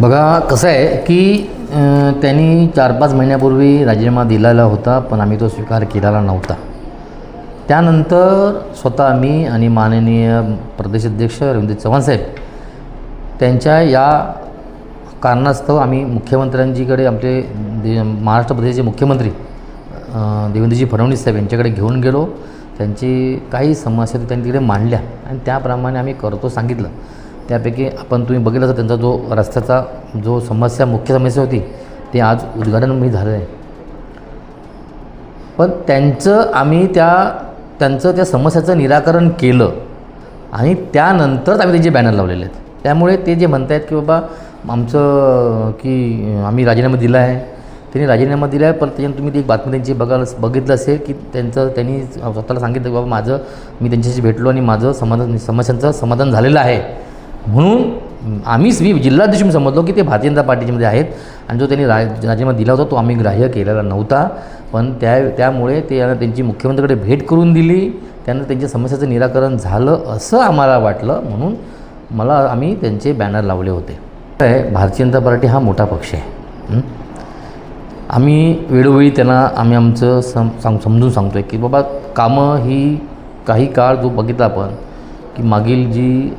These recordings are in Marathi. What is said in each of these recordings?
बघा कसं आहे की त्यांनी चार पाच महिन्यापूर्वी राजीनामा दिलेला होता पण आम्ही तो स्वीकार केलेला नव्हता. त्यानंतर स्वतः मी आणि माननीय प्रदेशाध्यक्ष रवींद्र चव्हाण साहेब त्यांच्या या कारणास्तव आम्ही मुख्यमंत्र्यांजीकडे आपले दे महाराष्ट्र प्रदेशचे मुख्यमंत्री देवेंद्रजी फडणवीस साहेब यांच्याकडे घेऊन गेलो. त्यांची काही समस्या त्यांनी तिकडे मांडल्या आणि त्याप्रमाणे आम्ही करतो सांगितलं. त्यापैकी आपण तुम्ही बघितलं तर त्यांचा जो रस्त्याचा जो समस्या मुख्य समस्या होती ते आज उद्घाटन मी झालं आहे. पण त्यांचं आम्ही त्या त्यांचं त्या समस्याचं निराकरण केलं आणि त्यानंतरच आम्ही त्यांचे बॅनर लावलेले आहेत. त्यामुळे ते जे म्हणत आहेत की बाबा आमचं की आम्ही राजीनामा दिला आहे त्यांनी राजीनामा दिला आहे पण त्याच्यानं तुम्ही ती एक बातमी त्यांची बघाल बघितलं असेल की त्यांचं त्यांनी स्वतःला सांगितलं की बाबा माझं मी त्यांच्याशी भेटलो आणि माझं समाधान समस्यांचं समाधान झालेलं आहे. म्हणून आम्हीच मी जिल्हाध्यक्ष मी समजलो की ते भारतीय जनता पार्टीमध्ये आहेत आणि जो त्यांनी रा राजीनामा दिला होता तो आम्ही ग्राह्य केलेला नव्हता. पण त्या त्यामुळे ते यांना त्यांची मुख्यमंत्र्याकडे भेट करून दिली. त्यांना त्यांच्या समस्याचं निराकरण झालं असं आम्हाला वाटलं. म्हणून मला आम्ही त्यांचे बॅनर लावले होते. काय भारतीय जनता पार्टी हा मोठा पक्ष आहे. आम्ही वेळोवेळी त्यांना आम्ही आमचं सम सांग समजून सांगतो आहे की बाबा कामं ही काही काळ जो बघितला आपण की मागील जी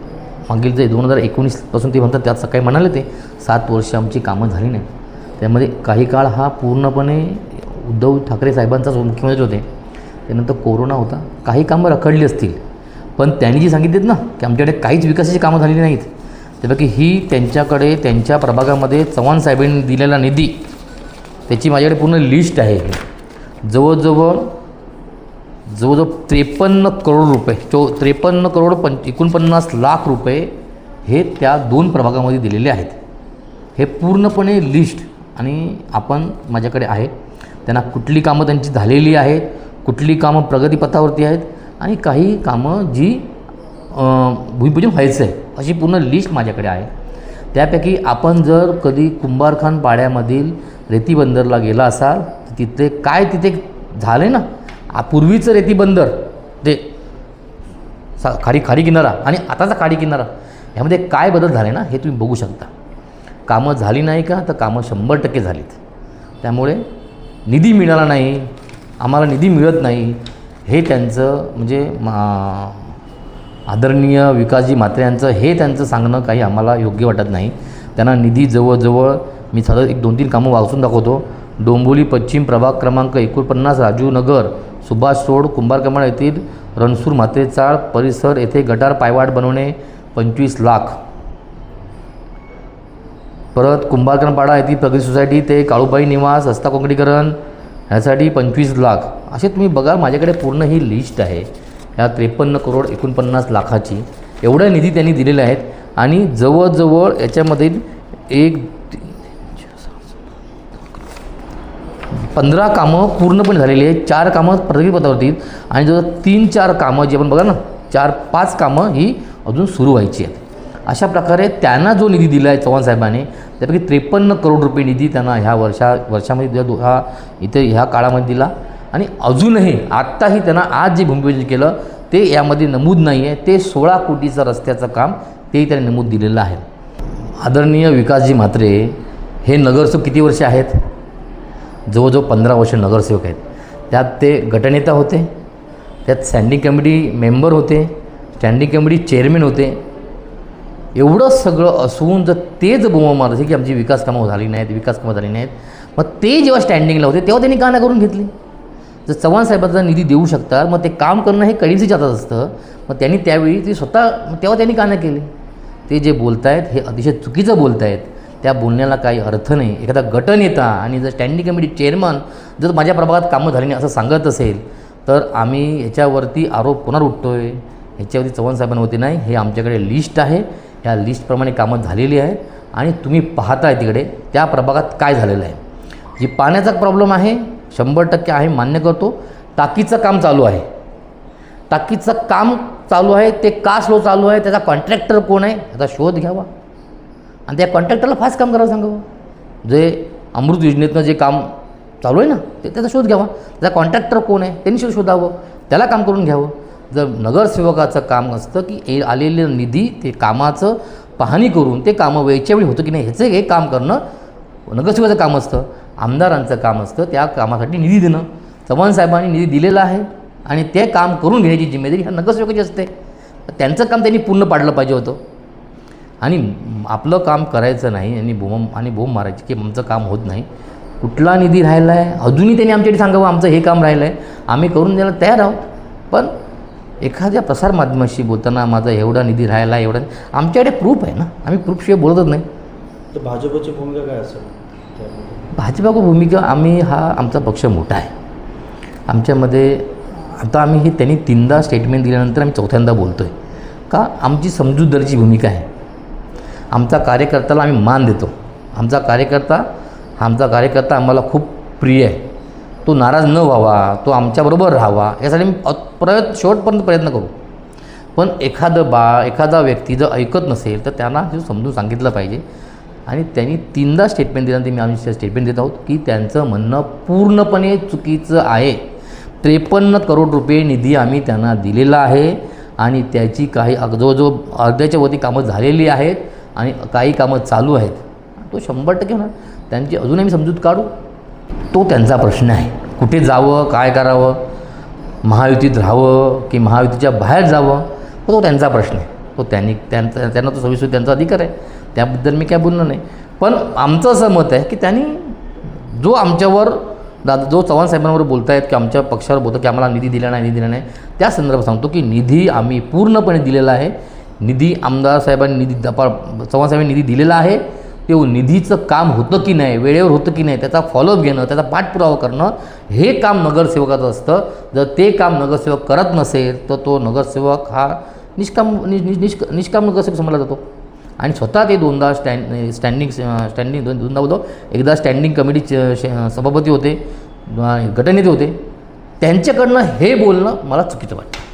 मागील जे दोन हजार एकोणीसपासून ते म्हणतात त्यात सकाळी म्हणाले ते सात वर्ष आमची कामं झाली नाही त्यामध्ये काही काळ हा पूर्णपणे उद्धव ठाकरे साहेबांचाच मुख्यमंत्री होते. त्यानंतर कोरोना होता. काही कामं रखडली असतील. पण त्यांनी जी सांगितलीत ना की आमच्याकडे काहीच विकासाची कामं झालेली नाहीत. त्यापैकी ही त्यांच्याकडे त्यांच्या प्रभागामध्ये चव्हाण साहेबांनी दिलेला निधी त्याची माझ्याकडे पूर्ण लिस्ट आहे. जवळजवळ जवळजवळ त्रेपन्न करोड रुपये चो त्रेपन्न करोड पं एकोणपन्नास लाख रुपये हे त्या दोन प्रभागामध्ये दिलेले आहेत. हे पूर्णपणे लिस्ट आणि आपण माझ्याकडे आहे. त्यांना कुठली कामं त्यांची झालेली आहेत कुठली कामं प्रगतीपथावरती आहेत आणि काही कामं जी भूमिपूजन व्हायचं आहे अशी पूर्ण लिस्ट माझ्याकडे आहे. त्यापैकी आपण जर कधी कुंभारखान पाड्यामधील रेती बंदरला गेला असाल तर तिथे काय तिथे झालं आहे ना पूर्वीचं रेती बंदर ते सा खाडी खाडी किनारा आणि आताचा खाडी किनारा ह्यामध्ये काय बदल झाले ना हे तुम्ही बघू शकता. कामं झाली नाही का तर कामं शंभर टक्के झालीत. त्यामुळे निधी मिळाला नाही आम्हाला निधी मिळत नाही हे त्यांचं म्हणजे मा- आदरणीय विकासजी म्हात्रे यांचं हे त्यांचं सांगणं काही आम्हाला योग्य वाटत नाही. त्यांना निधी जवळजवळ मी साधं एक दोन तीन कामं वाचून दाखवतो. डोंबोली पश्चिम प्रभाग क्रमांक एकोणपन्नास राजू नगर सुभाष रोड कुंभारकमाळ येथील रणसूर म्हात्रेचाळ परिसर येथे गटार पायवाट बनवणे पंचवीस लाख. परत कुंभारकरपाडा येथील प्रगती सोसायटी ते काळूबाई निवास रस्ता काँक्रीकरण ह्यासाठी पंचवीस लाख. असे तुम्ही बघा माझ्याकडे पूर्ण ही लिस्ट आहे. ह्या त्रेपन्न करोड एकोणपन्नास लाखाची. एवढ्या निधी त्यांनी दिलेल्या आहेत आणि जवळजवळ याच्यामधील एक पंधरा कामं पूर्णपणे झालेली आहेत. चार कामं प्रगतीपथावरती आहेत. आणि जवळ तीन चार कामं जी आपण बघा ना चार पाच कामं ही अजून सुरू व्हायची आहेत. अशा प्रकारे त्यांना जो निधी दिला आहे चव्हाण साहेबांनी त्यापैकी त्रेपन्न करोड रुपये निधी त्यांना ह्या वर्षा वर्षामध्ये दो हा इथे ह्या काळामध्ये दिला. आणि अजूनही आत्ताही त्यांना आज जे भूमिपूजन केलं ते यामध्ये नमूद नाही आहे. ते सोळा कोटीचं रस्त्याचं काम तेही त्यांनी नमूद दिलेलं आहे. आदरणीय विकासजी म्हात्रे हे नगरसेवक किती वर्षे आहेत? जवळजवळ पंधरा वर्ष नगरसेवक आहेत. त्यात ते गटनेता होते त्यात स्टँडिंग कमिटी मेंबर होते स्टँडिंग कमिटी चेअरमॅन होते. एवढं सगळं असून जर तेच बोमा मारत असेल की आमची विकास कामं झाली नाहीत विकास कामं झाली नाहीत. मग ते जेव्हा स्टँडिंगला होते तेव्हा त्यांनी का नाही करून घेतली. जर चव्हाण साहेबांचा निधी देऊ शकतात मग ते काम करणं हे कळीचीच हातात असतं. मग त्यांनी त्यावेळी ते स्वतः तेव्हा त्यांनी का नाही केले. ते जे बोलत आहेत हे अतिशय चुकीचं बोलत आहेत त्या बोलण्याला काही अर्थ नाही. एखादा गटनेता आणि जर स्टँडिंग कमिटी चेअरमन जर माझ्या प्रभागात कामं झाली नाही असं सांगत असेल तर आम्ही ह्याच्यावरती आरोप कोणावर उठतो आहे ह्याच्यावरती चव्हाण साहेबांवरती नाही. हे आमच्याकडे लिस्ट आहे. ह्या लिस्टप्रमाणे कामं झालेली आहेत आणि तुम्ही पाहताय तिकडे त्या प्रभागात काय झालेलं आहे. जी पाण्याचा प्रॉब्लेम आहे शंभर टक्के आहे मान्य करतो. टाकीचं काम चालू आहे. टाकीचं काम चालू आहे ते का स्लो चालू आहे? त्याचा कॉन्ट्रॅक्टर कोण आहे? त्याचा शोध घ्यावा. आणि त्या कॉन्ट्रॅक्टरला फास्ट काम करायला सांगावं. जे अमृत योजनेतनं जे काम चालू आहे ना ते त्याचा शोध घ्यावा. त्याचा कॉन्ट्रॅक्टर कोण आहे त्यांनी शोध शोधावं. त्याला काम करून घ्यावं. जर नगरसेवकाचं काम असतं की ए आलेलं निधी ते कामाचं पाहणी करून ते कामं वेळच्या वेळी होतं की नाही ह्याचं हे काम करणं नगरसेवकाचं काम असतं. आमदारांचं काम असतं. त्या कामासाठी निधी देणं. चव्हाण साहेबांनी निधी दिलेला आहे आणि ते काम करून घेण्याची जिम्मेदारी ह्या नगरसेवकाची असते. त्यांचं काम त्यांनी पूर्ण पाडलं पाहिजे होतं. आणि आपलं काम करायचं नाही आणि बोम आणि बोंब मारायची की आमचं काम होत नाही. कुठला निधी राहिला आहे? अजूनही त्यांनी आमच्याकडे सांगावं आमचं हे काम राहिलं आहे आम्ही करून द्यायला तयार आहोत. पण एखाद्या प्रसारमाध्यमाशी बोलताना माझा एवढा निधी राहिला आहे एवढा आमच्याकडे प्रूफ आहे ना? आम्ही प्रूफशिवाय बोलतच नाही. तर भाजपची भूमिका काय असेल? त्यामध्ये? भाजपा भूमिका आम्ही हा आमचा पक्ष मोठा आहे. आमच्यामध्ये आता आम्ही हे त्यांनी तीनदा स्टेटमेंट दिल्यानंतर आम्ही चौथ्यांदा बोलतो आहे का? आमची समजूतदारीची भूमिका आहे. आमचा कार्यकर्त्याला आम्ही मान देतो. आमचा कार्यकर्ता आमचा कार्यकर्ता आम्हाला खूप प्रिय आहे. तो नाराज न व्हावा तो आमच्याबरोबर राहावा यासाठी मी प्रयत्न शेवटपर्यंत प्रयत्न करू. पण एखादं बा एखादा व्यक्ती जर ऐकत नसेल तर त्यांना हे समजून सांगितलं पाहिजे. आणि त्यांनी तीनदा स्टेटमेंट दिल्यानंतर मी आम्ही स्टेटमेंट देत आहोत की त्यांचं म्हणणं पूर्णपणे चुकीचं आहे. त्रेपन्न करोड रुपये निधी आम्ही त्यांना दिलेला आहे आणि त्याची काही अग- जवळजवळ अर्ध्याच्या वरती कामं झालेली आहेत. आणि काही कामं चालू आहेत. तो शंभर टक्के होणार. त्यांची अजून आम्ही समजूत काढू. तो त्यांचा प्रश्न आहे. कुठे जावं काय करावं महायुतीत राहावं की महायुतीच्या बाहेर जावं तो त्यांचा प्रश्न आहे. तो त्यांनी त्यांचा त्यांना तो सविस्तर त्यांचा अधिकार आहे. त्याबद्दल मी काय बोलणार नाही. पण आमचं असं मत आहे की त्यांनी जो आमच्यावर दादा जो चव्हाण साहेबांवर बोलतायत की आमच्या पक्षावर बोलतो की आम्हाला निधी दिला नाही निधी दिला नाही त्या संदर्भात सांगतो की निधी आम्ही पूर्णपणे दिलेला आहे. निधी आमदार साहेबांनी निधी दपा चव्हाण साहेबांनी निधी दिलेला आहे. ते हो निधीचं काम होतं की नाही वेळेवर होतं की नाही त्याचा फॉलोअप घेणं त्याचा पाठपुरावा करणं हे काम नगरसेवकाचं असतं. जर ते काम नगरसेवक करत नसेल तर तो नगरसेवक हा निष्काम नि नि- निष्क निष्काम नगरसेवक समजला जातो. आणि स्वतः ते दोनदा स्टँड स्टँडिंग स्टँडिंग दोन दोनदा होतो एकदा स्टँडिंग कमिटी सभापती होते गटनेते होते. त्यांच्याकडनं हे बोलणं मला चुकीचं वाटतं.